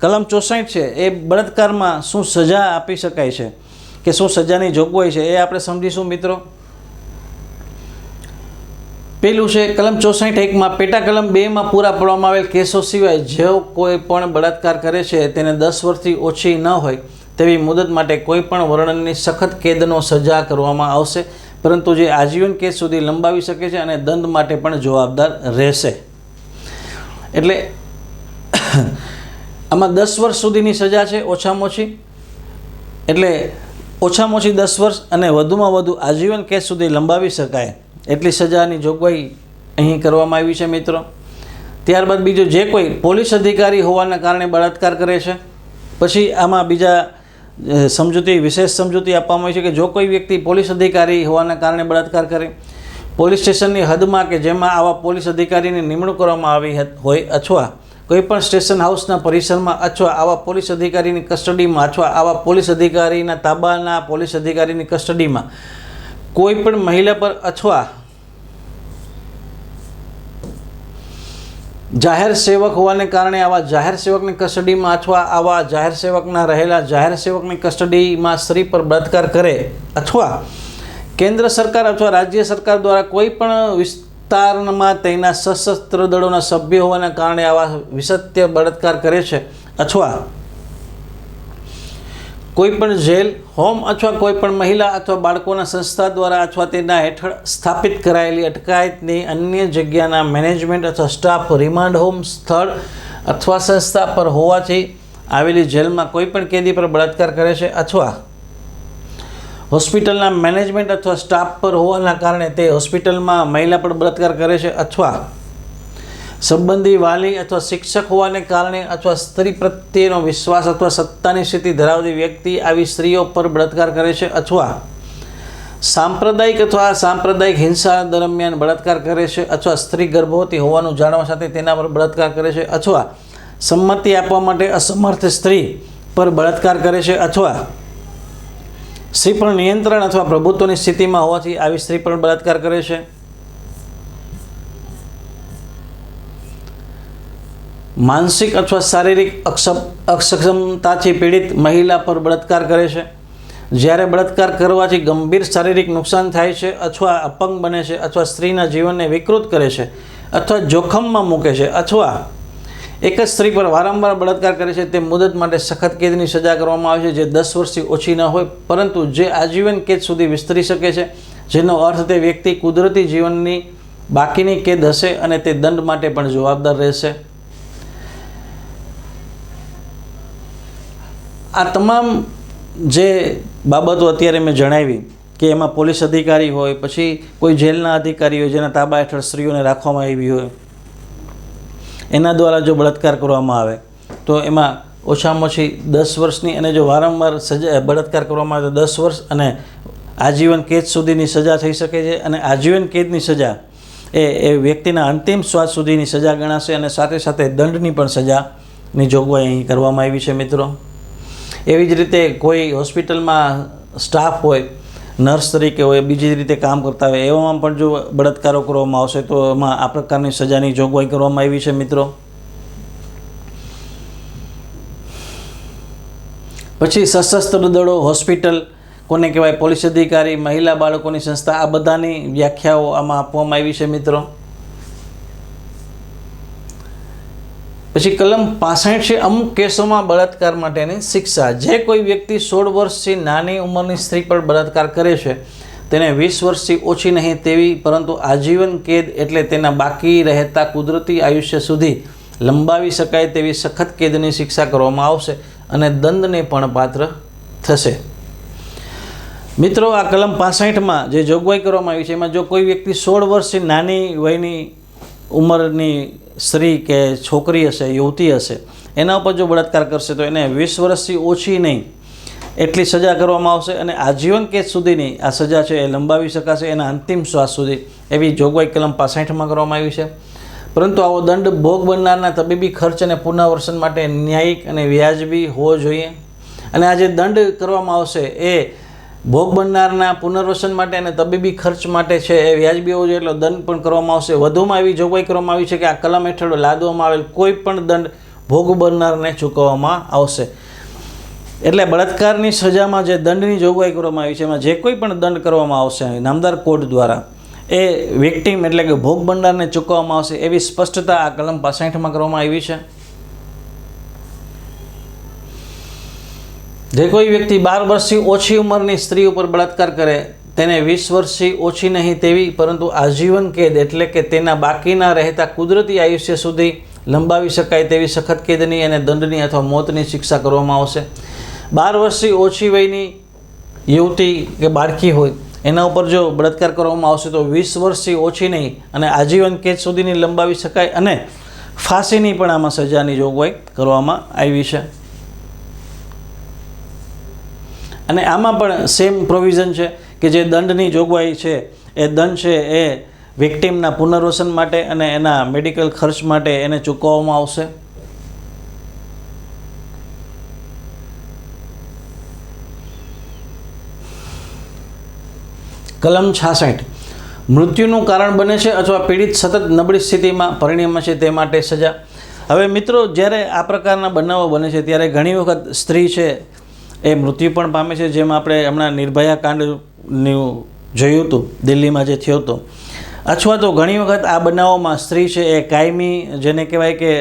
કલમ ચોસાઠ છે, એ બળાત્કારમાં શું સજા આપી શકાય છે કે શું સજાની જોગવાઈ છે, એ આપણે સમજીશું મિત્રો. પેલું છે, કલમ ચોસાઠ એકમાં પેટા કલમ બેમાં પૂરા પાડવામાં આવેલ કેસો સિવાય જે કોઈ પણ બળાત્કાર કરે છે, તેને દસ વર્ષથી ઓછી ન હોય તેવી મુદત માટે કોઈ પણ વર્ણનની સખત કેદનો સજા કરવામાં આવશે. પરંતુ જે આજીવન કેસ સુધી લંબાવી શકે છે અને દંડ માટે પણ જવાબદાર રહેશે. એટલે આમાં દસ વર્ષ સુધીની સજા છે, ઓછામાં ઓછી. એટલે ઓછામાં ઓછી દસ વર્ષ અને વધુમાં વધુ આજીવન કેસ સુધી લંબાવી શકાય એટલી સજાની જોગવાઈ અહીં કરવામાં આવી છે, મિત્રો. ત્યારબાદ બીજું જે કોઈ પોલીસ અધિકારી હોવાના કારણે બળાત્કાર કરે છે, પછી આમાં બીજા સમજૂતી, વિશેષ સમજૂતી આપવામાં આવી છે કે જો કોઈ વ્યક્તિ પોલીસ અધિકારી હોવાના કારણે બળાત્કાર કરે, પોલીસ સ્ટેશનની હદમાં કે જેમાં આવા પોલીસ અધિકારીની નિમણૂક કરવામાં આવી હોય અથવા કોઈ પણ સ્ટેશન હાઉસના પરિસરમાં અથવા આવા પોલીસ અધિકારીની કસ્ટડીમાં અથવા આવા પોલીસ અધિકારીના તાબાના પોલીસ અધિકારીની કસ્ટડીમાં કોઈ પણ મહિલા પર અથવા જાહેર સેવક હોવાને કારણે આવા જાહેર સેવકની કસ્ટડીમાં અથવા આવા જાહેર સેવકના રહેલા જાહેર સેવકની કસ્ટડીમાં સ્ત્રી પર બળાત્કાર કરે અથવા કેન્દ્ર સરકાર અથવા રાજ્ય સરકાર દ્વારા કોઈ પણ વિસ્તારમાં તેના સશસ્ત્ર દળોના સભ્ય હોવાના કારણે આવા વિસત્ય બળાત્કાર કરે છે અથવા કોઈ પણ જેલ, હોમ અથવા કોઈ પણ મહિલા અથવા બાળકોના સંસ્થા દ્વારા અથવા તેના હેઠળ સ્થાપિત કરાયેલી અટકાયતની અન્ય જગ્યાના મેનેજમેન્ટ અથવા સ્ટાફ રિમાન્ડ હોમ સ્થળ અથવા સંસ્થા પર હોવાથી આવેલી જેલમાં કોઈ પણ કેદી પર બળાત્કાર કરે છે અથવા હોસ્પિટલના મેનેજમેન્ટ અથવા સ્ટાફ પર હોવાના કારણે તે હોસ્પિટલમાં મહિલા પર બળાત્કાર કરે છે અથવા સંબંધી વાલી અથવા શિક્ષક હોવાને કારણે અથવા સ્ત્રી પ્રત્યેનો વિશ્વાસ અથવા સત્તાની સ્થિતિ ધરાવતી વ્યક્તિ આવી સ્ત્રીઓ પર બળાત્કાર કરે છે અથવા સાંપ્રદાયિક અથવા સાંપ્રદાયિક હિંસા દરમિયાન બળાત્કાર કરે છે અથવા સ્ત્રી ગર્ભવતી હોવાનું જાણવા સાથે તેના પર બળાત્કાર કરે છે અથવા સંમતિ આપવા માટે અસમર્થ સ્ત્રી પર બળાત્કાર કરે છે અથવા સ્ત્રી પર નિયંત્રણ અથવા પ્રભુત્વની સ્થિતિમાં હોવાથી આવી સ્ત્રી પર બળાત્કાર કરે છે. માનસિક અથવા શારીરિક અક્ષ અક્ષમતાથી પીડિત મહિલા પર બળાત્કાર કરે છે. જ્યારે બળાત્કાર કરવાથી ગંભીર શારીરિક નુકસાન થાય છે અથવા અપંગ બને છે અથવા સ્ત્રીના જીવનને વિકૃત કરે છે અથવા જોખમમાં મૂકે છે અથવા એક જ સ્ત્રી પર વારંવાર બળાત્કાર કરે છે તે મુદત માટે સખત કેદની સજા કરવામાં આવે છે, જે દસ વર્ષથી ઓછી ન હોય, પરંતુ જે આજીવન કેદ સુધી વિસ્તરી શકે છે, જેનો અર્થ તે વ્યક્તિ કુદરતી જીવનની બાકીની કેદ હશે અને તે દંડ માટે પણ જવાબદાર રહેશે. આ તમામ જે બાબતો અત્યારે મેં જણાવી કે એમાં પોલીસ અધિકારી હોય, પછી કોઈ જેલના અધિકારી હોય, જેના તાબા હેઠળ સ્ત્રીઓને રાખવામાં આવી હોય એના દ્વારા જો બળાત્કાર કરવામાં આવે, તો એમાં ઓછામાં ઓછી દસ વર્ષની અને જો વારંવાર સજા બળાત્કાર કરવામાં આવે તો દસ વર્ષ અને આજીવન કેદ સુધીની સજા થઈ શકે છે અને આજીવન કેદની સજા એ એ વ્યક્તિના અંતિમ શ્વાસ સુધીની સજા ગણાશે અને સાથે સાથે દંડની પણ સજાની જોગવાઈ અહીં કરવામાં આવી છે મિત્રો. એવી જ રીતે કોઈ હોસ્પિટલમાં સ્ટાફ હોય નર્સ તરીકે હોય, બીજી રીતે કામ કરતા હોય, એવામાં પણ જો બળાત્કારો કરવામાં આવશે તો એમાં આ પ્રકારની સજાની જોગવાઈ કરવામાં આવી છે મિત્રો. પછી સશસ્ત્ર દળો, હોસ્પિટલ, કોને કહેવાય, પોલીસ અધિકારી, મહિલા બાળકોની સંસ્થા, આ બધાની વ્યાખ્યાઓ આમાં આપવામાં આવી છે મિત્રો. પછી કલમ પાસઠ છે, અમુક કેસોમાં બળાત્કાર માટેની શિક્ષા. જે કોઈ વ્યક્તિ સોળ વર્ષથી નાની ઉંમરની સ્ત્રી પર બળાત્કાર કરે છે, તેને વીસ વર્ષથી ઓછી નહીં તેવી, પરંતુ આજીવન કેદ એટલે તેના બાકી રહેતા કુદરતી આયુષ્ય સુધી લંબાવી શકાય તેવી સખત કેદની શિક્ષા કરવામાં આવશે અને દંડને પણ પાત્ર થશે. મિત્રો, આ કલમ પાસઠમાં જે જોગવાઈ કરવામાં આવી છે, એમાં જો કોઈ વ્યક્તિ સોળ વર્ષથી નાની વયની ઉંમરની સ્ત્રી કે છોકરી હશે, યુવતી હશે, એના ઉપર જો બળાત્કાર કરશે તો એને વીસ વર્ષથી ઓછી નહીં. એટલી સજા કરવામાં આવશે અને આજીવન કેદ સુધીની આ સજા છે એ લંબાવી શકાશે એના અંતિમ શ્વાસ સુધી. એવી જોગવાઈ કલમ પાસઠમાં કરવામાં આવી છે. પરંતુ આવો દંડ ભોગ બનનારના તબીબી ખર્ચ અને પુનઃવર્ષન માટે ન્યાયિક અને વ્યાજબી હોવો જોઈએ. અને આ જે દંડ કરવામાં આવશે એ ભોગ બનનારના પુનર્વસન માટે અને તબીબી ખર્ચ માટે છે એ વ્યાજબી હોવો જોઈએ, એટલો દંડ પણ કરવામાં આવશે. વધુમાં એવી જોગવાઈ કરવામાં આવી છે કે આ કલમ હેઠળ લાદવામાં આવેલ કોઈ પણ દંડ ભોગ બનનારને ચૂકવવામાં આવશે. એટલે બળાત્કારની સજામાં જે દંડની જોગવાઈ કરવામાં આવી છે, એમાં જે કોઈ પણ દંડ કરવામાં આવશે, નામદાર કોર્ટ દ્વારા, એ વિક્ટીમ એટલે કે ભોગ બનનારને ચૂકવવામાં આવશે એવી સ્પષ્ટતા આ કલમ પાસઠમાં કરવામાં આવી છે. જે કોઈ વ્યક્તિ બાર વર્ષથી ઓછી ઉંમરની સ્ત્રી ઉપર બળાત્કાર કરે, તેને વીસ વર્ષથી ઓછી નહીં તેવી, પરંતુ આજીવન કેદ એટલે કે તેના બાકીના રહેતા કુદરતી આયુષ્ય સુધી લંબાવી શકાય તેવી સખત કેદની અને દંડની અથવા મોતની શિક્ષા કરવામાં આવશે. બાર વર્ષથી ઓછી વયની યુવતી કે બાળકી હોય, એના ઉપર જો બળાત્કાર કરવામાં આવશે તો વીસ વર્ષથી ઓછી નહીં અને આજીવન કેદ સુધીની લંબાવી શકાય અને ફાંસીની પણ આમાં સજાની જોગવાઈ કરવામાં આવી છે. અને આમાં પણ સેમ પ્રોવિઝન છે કે જે દંડની જોગવાઈ છે, એ દંડ છે એ વિક્ટીમના પુનર્વસન માટે અને એના મેડિકલ ખર્ચ માટે એને ચૂકવવામાં આવશે. કલમ છાસઠ. મૃત્યુનું કારણ બને છે અથવા પીડિત સતત નબળી સ્થિતિમાં પરિણમે છે તે માટે સજા. હવે મિત્રો, જ્યારે આ પ્રકારના બનાવો બને છે, ત્યારે ઘણી વખત સ્ત્રી છે એ મૃત્યુ પણ પામે છે, જેમ આપણે હમણાં નિર્ભયા કાંડનું જોયું હતું, દિલ્હીમાં જે થયો હતો. અથવા તો ઘણી વખત આ બનાવોમાં સ્ત્રી છે એ કાયમી, જેને કહેવાય કે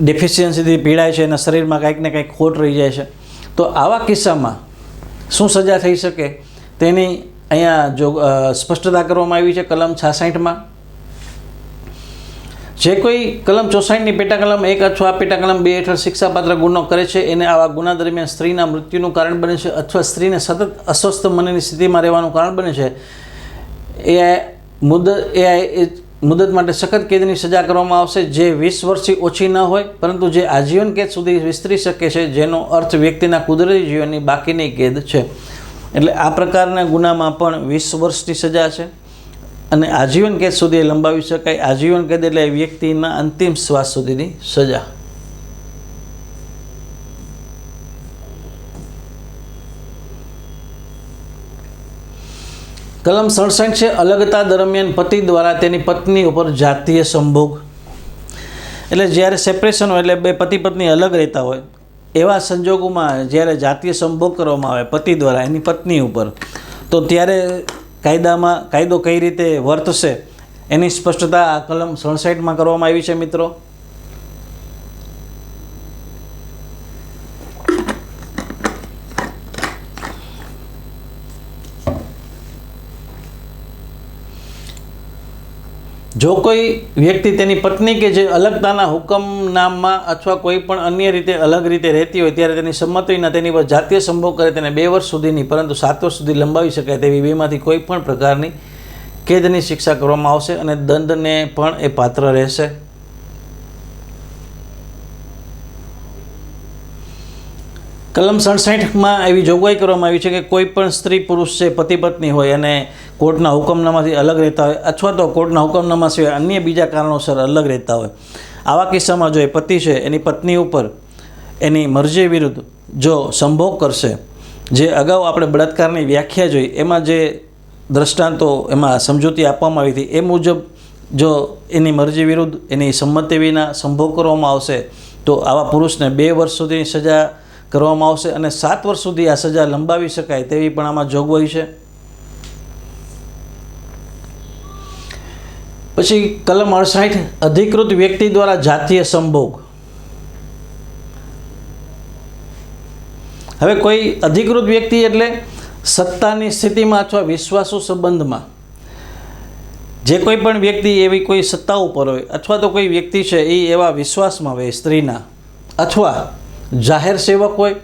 ડેફિશિયન્સીથી પીડાય છે, એના શરીરમાં કાંઈક ને કાંઈક ખોટ રહી જાય છે. તો આવા કિસ્સામાં શું સજા થઈ શકે? તેની અહીંયા જો સ્પષ્ટતા કરવામાં આવી છે કલમ છાસઠમાં. જે કોઈ કલમ ચોસાઠની પેટા કલમ એક અથવા પેટા કલમ બે હેઠળ શિક્ષાપાત્ર ગુનો કરે છે, એને આવા ગુના દરમિયાન સ્ત્રીના મૃત્યુનું કારણ બને છે અથવા સ્ત્રીને સતત અસ્વસ્થ મનની સ્થિતિમાં રહેવાનું કારણ બને છે. એ મુદ્દ એ મુદત માટે સખત કેદની સજા કરવામાં આવશે, જે વીસ વર્ષથી ઓછી ન હોય, પરંતુ જે આજીવન કેદ સુધી વિસ્તરી શકે છે, જેનો અર્થ વ્યક્તિના કુદરતી જીવનની બાકીની કેદ છે. એટલે આ પ્રકારના ગુનામાં પણ વીસ વર્ષની સજા છે. અને આજીવન કેદ સુધી લંબાવી શકાય. આજીવન કેદ એટલે વ્યક્તિના અંતિમ શ્વાસ સુધીની સજા. કલમ સડસઠ છે, અલગતા દરમિયાન પતિ દ્વારા તેની પત્ની ઉપર જાતીય સંભોગ. એટલે જ્યારે સેપરેશન હોય એટલે બે પતિ પત્ની અલગ રહેતા હોય, એવા સંજોગોમાં જ્યારે જાતીય સંભોગ કરવામાં આવે પતિ દ્વારા એની પત્ની ઉપર, તો ત્યારે કાયદામાં કાયદો કઈ રીતે વર્તશે એની સ્પષ્ટતા આ કલમ સડસઠમાં કરવામાં આવી છે મિત્રો. જો કોઈ વ્યક્તિ તેની પત્ની કે જે અલગતાના હુકમનામમાં અથવા કોઈ પણ અન્ય રીતે અલગ રીતે રહેતી હોય ત્યારે તેની સંમતિ વિના તેની પર જાતીય સંભોગ કરે તેને બે વર્ષ સુધીની પરંતુ સાત વર્ષ સુધી લંબાવી શકાય તેવી બેમાંથી કોઈ પણ પ્રકારની કેદની શિક્ષા કરવામાં આવશે અને દંડને પણ એ પાત્ર રહેશે. કલમ સડસઠમાં એવી જોગવાઈ કરવામાં આવી છે કે કોઈ પણ સ્ત્રી પુરુષ છે પતિ પત્ની હોય અને કોર્ટના હુકમનામાથી અલગ રહેતા હોય અથવા તો કોર્ટના હુકમનામા સિવાય અન્ય બીજા કારણોસર અલગ રહેતા હોય. આવા કિસ્સામાં જો એ પતિ છે, એની પત્ની ઉપર એની મરજી વિરુદ્ધ જો સંભોગ કરશે, જે અગાઉ આપણે બળાત્કારની વ્યાખ્યા જોઈ, એમાં જે દ્રષ્ટાંતો, એમાં સમજૂતી આપવામાં આવી હતી, એ મુજબ જો એની મરજી વિરુદ્ધ એની સંમતિ વિના સંભોગ કરવામાં આવશે, તો આવા પુરુષને બે વર્ષ સુધીની સજા કરવામાં આવશે અને સાત વર્ષ સુધી આ સજા લંબાવી શકાય તેવી પણ આમાં જોગવાઈ છે. પછી કલમ અડસાઠ, અધિકૃત વ્યક્તિ દ્વારા જાતીય સંભોગ. હવે કોઈ અધિકૃત વ્યક્તિ એટલે સત્તાની સ્થિતિમાં અથવા વિશ્વાસુ સંબંધમાં. જે કોઈ પણ વ્યક્તિ એવી કોઈ સત્તા ઉપર હોય, અથવા તો કોઈ વ્યક્તિ છે એ એવા વિશ્વાસમાં હોય, સ્ત્રીના, અથવા જાહેર સેવક હોય,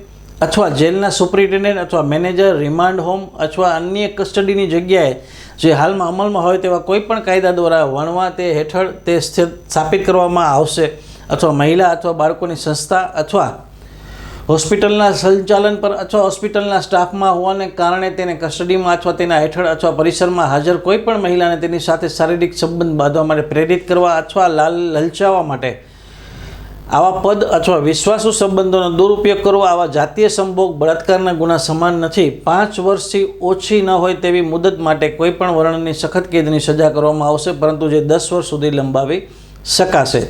અથવા જેલના સુપ્રિન્ટેન્ડન્ટ, અથવા મેનેજર, રિમાન્ડ હોમ, અથવા અન્ય કસ્ટડીની જગ્યાએ જે હાલમાં અમલમાં હોય તેવા કોઈ પણ કાયદા દ્વારા વણવા તે હેઠળ તે સ્થાપિત કરવામાં આવશે. અથવા મહિલા અથવા બાળકોની સંસ્થા અથવા હોસ્પિટલના સંચાલન પર અથવા હોસ્પિટલના સ્ટાફમાં હોવાને કારણે તેને કસ્ટડીમાં અથવા તેના હેઠળ અથવા પરિસરમાં હાજર કોઈ પણ મહિલાને તેની સાથે શારીરિક સંબંધ બાંધવા માટે પ્રેરિત કરવા અથવા લાલ લલચાવવા માટે આવા પદ અથવા વિશ્વાસુ સંબંધોનો દુરુપયોગ કરવો, આવા જાતીય સંભોગ બળાત્કારના ગુના સમાન નથી. પાંચ વર્ષથી ઓછી ન હોય તેવી મુદત માટે કોઈપણ વર્ણની સખત કેદની સજા કરવામાં આવશે, પરંતુ જે દસ વર્ષ સુધી લંબાવી શકાશે.